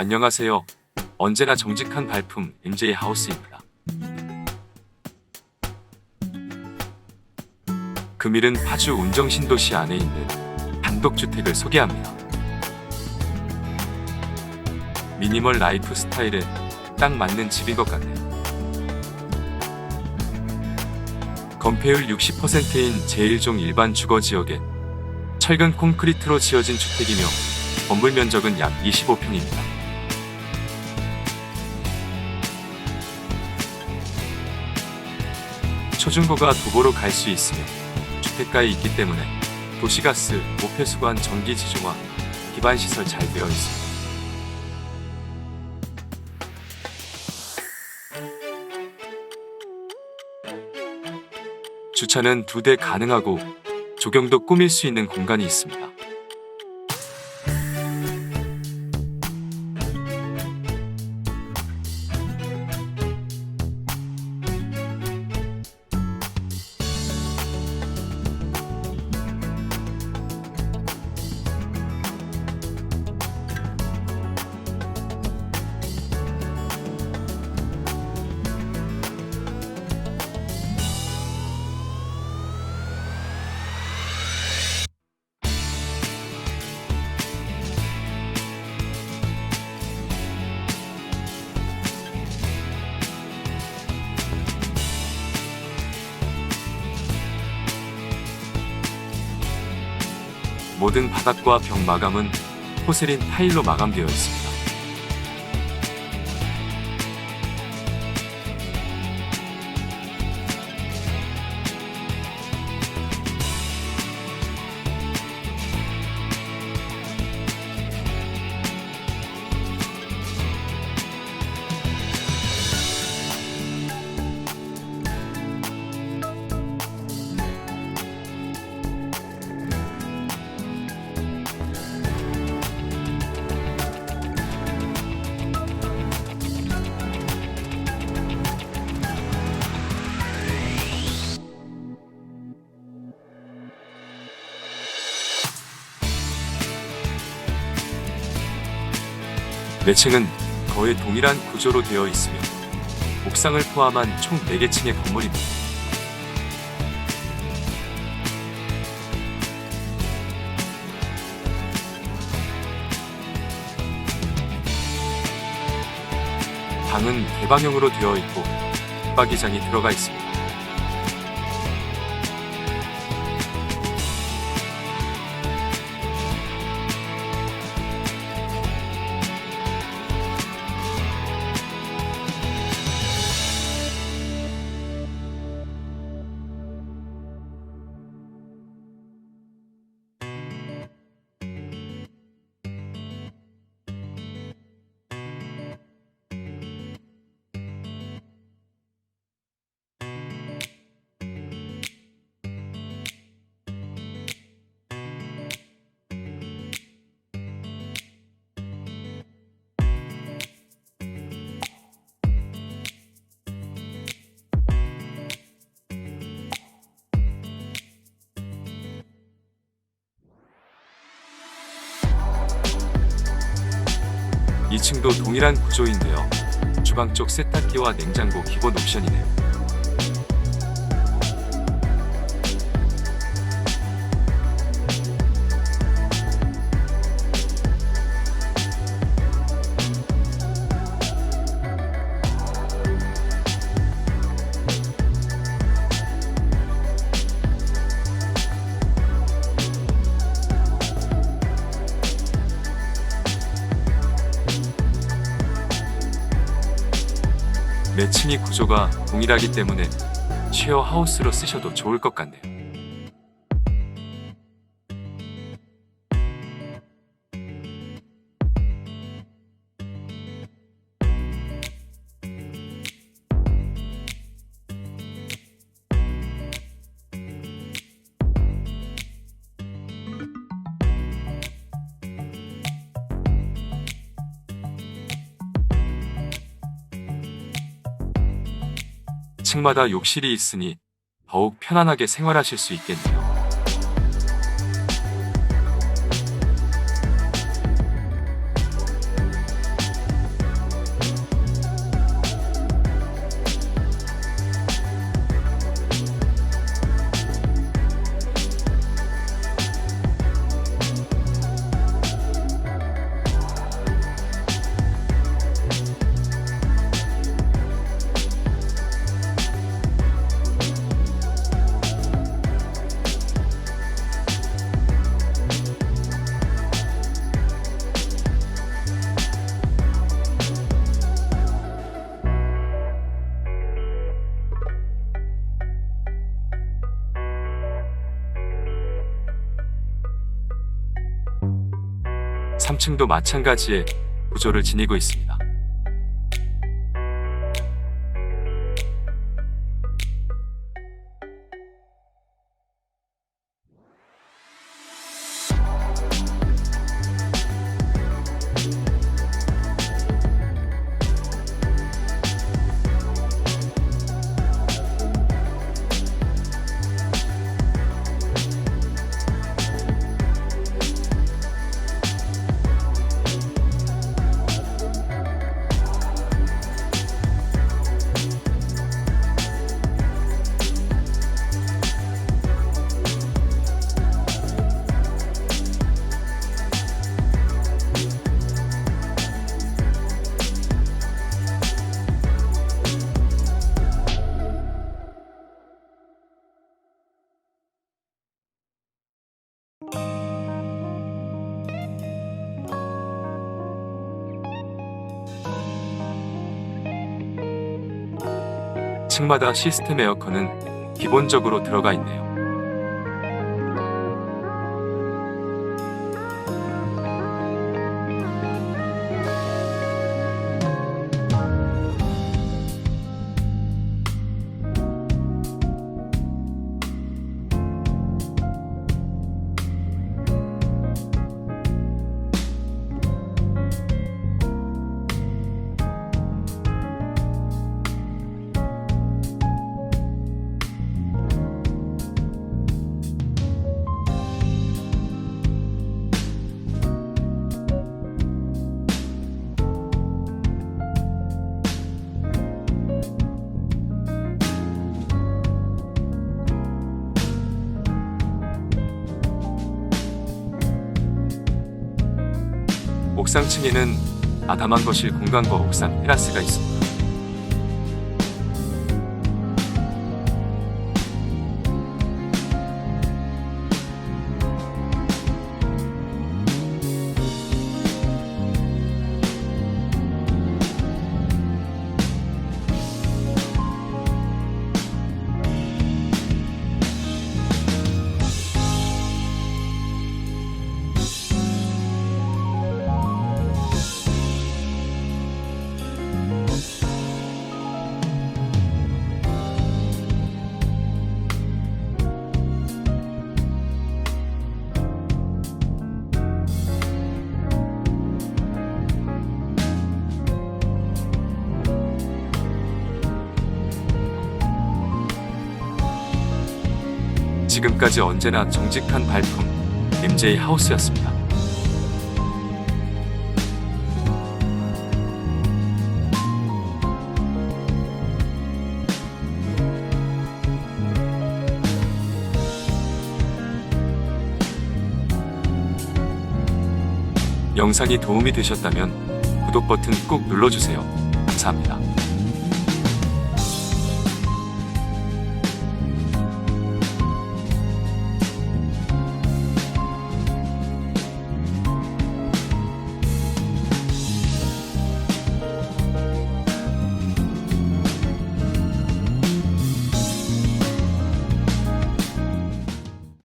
안녕하세요. 언제나 정직한 발품 MJ 하우스입니다. 금일은 파주 운정 신도시 안에 있는 단독주택을 소개합니다. 미니멀 라이프 스타일에 딱 맞는 집인 것 같네요. 건폐율 60%인 제1종 일반 주거 지역에 철근 콘크리트로 지어진 주택이며 건물 면적은 약 25평입니다. 초중고가 도보로 갈 수 있으며 주택가에 있기 때문에 도시가스, 모폐수관, 전기 지중화, 기반 시설 잘 되어 있습니다. 주차는 두 대 가능하고 조경도 꾸밀 수 있는 공간이 있습니다. 모든 바닥과 벽 마감은 포세린 타일로 마감되어 있습니다. 매층은 거의 동일한 구조로 되어 있으며 옥상을 포함한 총 4개 층의 건물입니다. 방은 개방형으로 되어 있고 붙박이장이 들어가 있습니다. 이층도 동일한 구조인데요. 주방 쪽 세탁기와 냉장고 기본 옵션이네요. 매층이 구조가 동일하기 때문에 쉐어 하우스로 쓰셔도 좋을 것 같네요. 층마다 욕실이 있으니 더욱 편안하게 생활하실 수 있겠네요. 3층도 마찬가지의 구조를 지니고 있습니다. 층마다 시스템 에어컨은 기본적으로 들어가 있네요. 옥상 층에는 아담한 거실 공간과 옥상 테라스가 있습니다. 지금까지 언제나 정직한 발품 MJ 하우스였습니다. 영상이 도움이 되셨다면 구독 버튼 꼭 눌러주세요. 감사합니다.